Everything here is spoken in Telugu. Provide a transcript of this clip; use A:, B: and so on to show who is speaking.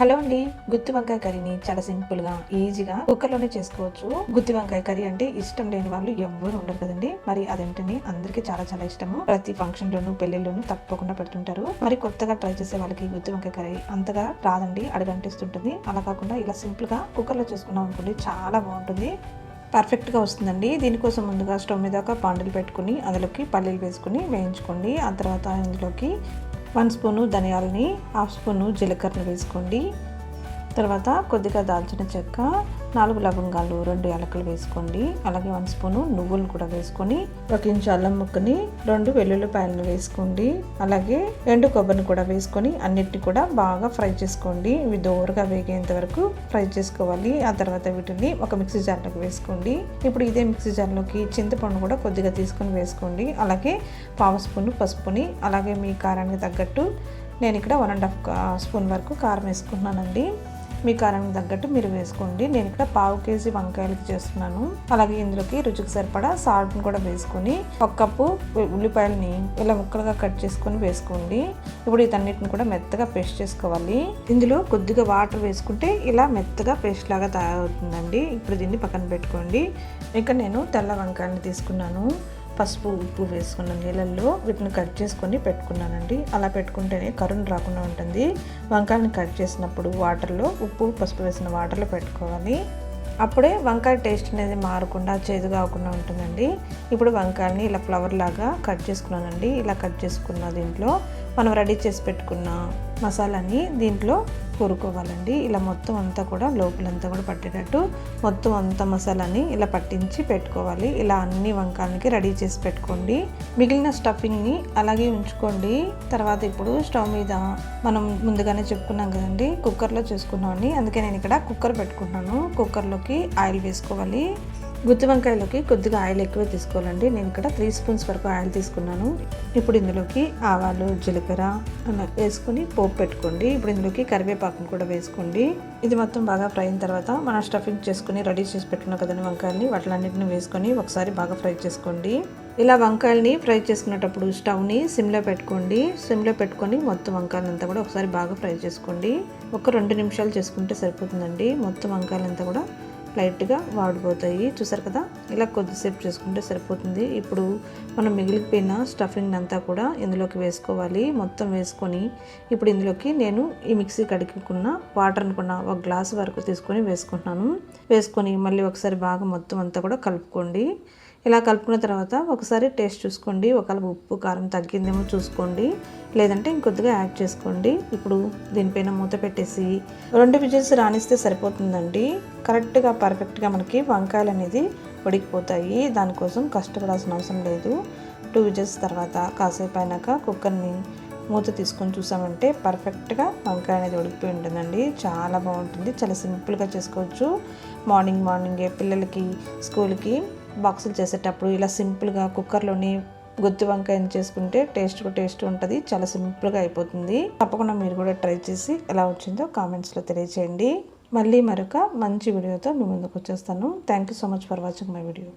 A: హలో అండి. గుత్తి వంకాయ కర్రీని చాలా సింపుల్గా ఈజీగా కుక్కర్లోనే చేసుకోవచ్చు. గుత్తి వంకాయ కర్రీ అంటే ఇష్టం లేని వాళ్ళు ఎవ్వరు ఉండరు కదండి. మరి అదేంటని అందరికీ చాలా చాలా ఇష్టము. ప్రతి ఫంక్షన్ లోను పెళ్ళిలోను తప్పకుండా పెడుతుంటారు. మరి కొత్తగా ట్రై చేసే వాళ్ళకి గుత్తి వంకాయ కర్రీ అంతగా రాదండి అడగంటిస్తుంటుంది అలా కాకుండా ఇలా సింపుల్గా కుక్కర్లో చేసుకున్నాం అనుకోండి చాలా బాగుంటుంది. పర్ఫెక్ట్గా వస్తుందండి. దీనికోసం ముందుగా స్టవ్ మీద ఒక పాండలు పెట్టుకుని అందులోకి పల్లీలు వేసుకుని వేయించుకోండి. ఆ తర్వాత ఇందులోకి వన్ స్పూను ధనియాలని హాఫ్ స్పూను జీలకర్ర వేసుకోండి. తర్వాత కొద్దిగా దాల్చిన చెక్క నాలుగు లవంగాలు రెండు యాలకులు వేసుకోండి. అలాగే వన్ స్పూను నువ్వులు కూడా వేసుకొని ఒక ఇంచు అల్లం ముక్కని రెండు వెల్లుల్లిపాయలను వేసుకోండి. అలాగే ఎండు కొబ్బరిని కూడా వేసుకొని అన్నిటిని కూడా బాగా ఫ్రై చేసుకోండి. ఇవి దోరగా వేగేంత వరకు ఫ్రై చేసుకోవాలి. ఆ తర్వాత వీటిని ఒక మిక్సీ జార్లోకి వేసుకోండి. ఇప్పుడు ఇదే మిక్సీ జార్లోకి చింతపండు కూడా కొద్దిగా తీసుకొని వేసుకోండి. అలాగే పావు స్పూను పసుపుని అలాగే మీ కారానికి తగ్గట్టు నేను ఇక్కడ వన్ అండ్ హాఫ్ స్పూన్ వరకు కారం వేసుకుంటున్నానండి. మీ కారానికి తగ్గట్టు మీరు వేసుకోండి. నేను ఇక్కడ పావు కేజీ వంకాయలకి చేస్తున్నాను. అలాగే ఇందులోకి రుచికి సరిపడా సాల్ట్ని కూడా వేసుకొని ఒక కప్పు ఉల్లిపాయలని ఇలా ముక్కలుగా కట్ చేసుకొని వేసుకోండి. ఇప్పుడు ఇతన్నిటిని కూడా మెత్తగా పేస్ట్ చేసుకోవాలి. ఇందులో కొద్దిగా వాటర్ వేసుకుంటే ఇలా మెత్తగా పేస్ట్ లాగా తయారవుతుందండి. ఇప్పుడు దీన్ని పక్కన పెట్టుకోండి. ఇంకా నేను తెల్ల వంకాయలని తీసుకున్నాను. పసుపు ఉప్పు వేసుకున్న నీళ్ళల్లో వీటిని కట్ చేసుకొని పెట్టుకున్నానండి. అలా పెట్టుకుంటేనే కరుణ్ రాకుండా ఉంటుంది. వంకాయని కట్ చేసినప్పుడు వాటర్లో ఉప్పు పసుపు వేసిన వాటర్లో పెట్టుకోవాలి. అప్పుడే వంకాయ టేస్ట్ అనేది మారకుండా చేదు కాకుండా ఉంటుందండి. ఇప్పుడు వంకాయని ఇలా ఫ్లవర్ లాగా కట్ చేసుకున్నానండి. ఇలా కట్ చేసుకున్న దీంట్లో మనం రెడీ చేసి పెట్టుకున్న మసాలాని దీంట్లో కూరుకోవాలండి. ఇలా మొత్తం అంతా కూడా లోపలంతా కూడా పట్టేటట్టు మొత్తం అంతా మసాలాని ఇలా పట్టించి పెట్టుకోవాలి. ఇలా అన్ని వంకాయలకి రెడీ చేసి పెట్టుకోండి. మిగిలిన స్టఫింగ్ని అలాగే ఉంచుకోండి. తర్వాత ఇప్పుడు స్టవ్ మీద మనం ముందుగానే చెప్పుకున్నాం కదండి కుక్కర్లో చేసుకున్నామని అందుకే నేను ఇక్కడ కుక్కర్ పెట్టుకున్నాను కుక్కర్లోకి ఆయిల్ వేసుకోవాలి. గుత్తి వంకాయలోకి కొద్దిగా ఆయిల్ ఎక్కువ తీసుకోవాలండి. నేను ఇక్కడ త్రీ స్పూన్స్ వరకు ఆయిల్ తీసుకున్నాను. ఇప్పుడు ఇందులోకి ఆవాలు జీలకర్ర వేసుకుని వేసుకొని పోపు పెట్టుకోండి. ఇప్పుడు ఇందులోకి కరివేపాకును కూడా వేసుకోండి. ఇది మొత్తం బాగా ఫ్రై అయిన తర్వాత మనం స్టఫింగ్ చేసుకుని రెడీ చేసి పెట్టుకున్న కదండి వంకాయల్ని వాటిలన్నింటిని వేసుకొని ఒకసారి బాగా ఫ్రై చేసుకోండి. ఇలా వంకాయల్ని ఫ్రై చేసుకునేటప్పుడు స్టవ్ని సిమ్లో పెట్టుకోండి. సిమ్లో పెట్టుకొని మొత్తం వంకాయలంతా కూడా ఒకసారి బాగా ఫ్రై చేసుకోండి. ఒక రెండు నిమిషాలు చేసుకుంటే సరిపోతుందండి. మొత్తం వంకాయలంతా కూడా లైట్గా వాడిపోతాయి. చూసారు కదా? ఇలా కొద్దిసేపు చేసుకుంటే సరిపోతుంది. ఇప్పుడు మనం మిగిలిపోయిన స్టఫింగ్ అంతా కూడా ఇందులోకి వేసుకోవాలి. మొత్తం వేసుకొని ఇప్పుడు ఇందులోకి నేను ఈ మిక్సీ కడుక్కున్న వాటర్ అనుకున్న ఒక గ్లాస్ వరకు తీసుకొని వేసుకుంటున్నాను. వేసుకొని మళ్ళీ ఒకసారి బాగా మొత్తం అంతా కూడా కలుపుకోండి. ఇలా కలుపుకున్న తర్వాత ఒకసారి టేస్ట్ చూసుకోండి. ఒకవేళ ఉప్పు కారం తగ్గిందేమో చూసుకోండి. లేదంటే ఇంకొద్దిగా యాడ్ చేసుకోండి. ఇప్పుడు దీనిపైన మూత పెట్టేసి రెండు విజిల్స్ రాణిస్తే సరిపోతుందండి. కరెక్ట్గా పర్ఫెక్ట్గా మనకి వంకాయలు అనేది ఉడికిపోతాయి. దానికోసం కష్టపడాల్సిన అవసరం లేదు. టూ విజిల్స్ తర్వాత కాసేపు అయినాక కుక్కర్ని మూత తీసుకొని చూసామంటే పర్ఫెక్ట్గా వంకాయ అనేది ఉడికిపోయి ఉంటుందండి. చాలా బాగుంటుంది. చాలా సింపుల్గా చేసుకోవచ్చు. మార్నింగ్ మార్నింగే పిల్లలకి స్కూల్కి బాక్సులు చేసేటప్పుడు ఇలా సింపుల్గా కుక్కర్లోని గుత్తి వంకాయని చేసుకుంటే టేస్ట్ టేస్ట్ ఉంటుంది చాలా సింపుల్గా అయిపోతుంది. తప్పకుండా మీరు కూడా ట్రై చేసి ఎలా వచ్చిందో కామెంట్స్లో తెలియచేయండి. మళ్ళీ మరొక మంచి వీడియోతో మీ ముందుకు వచ్చేస్తాను. Thank you so much for watching my video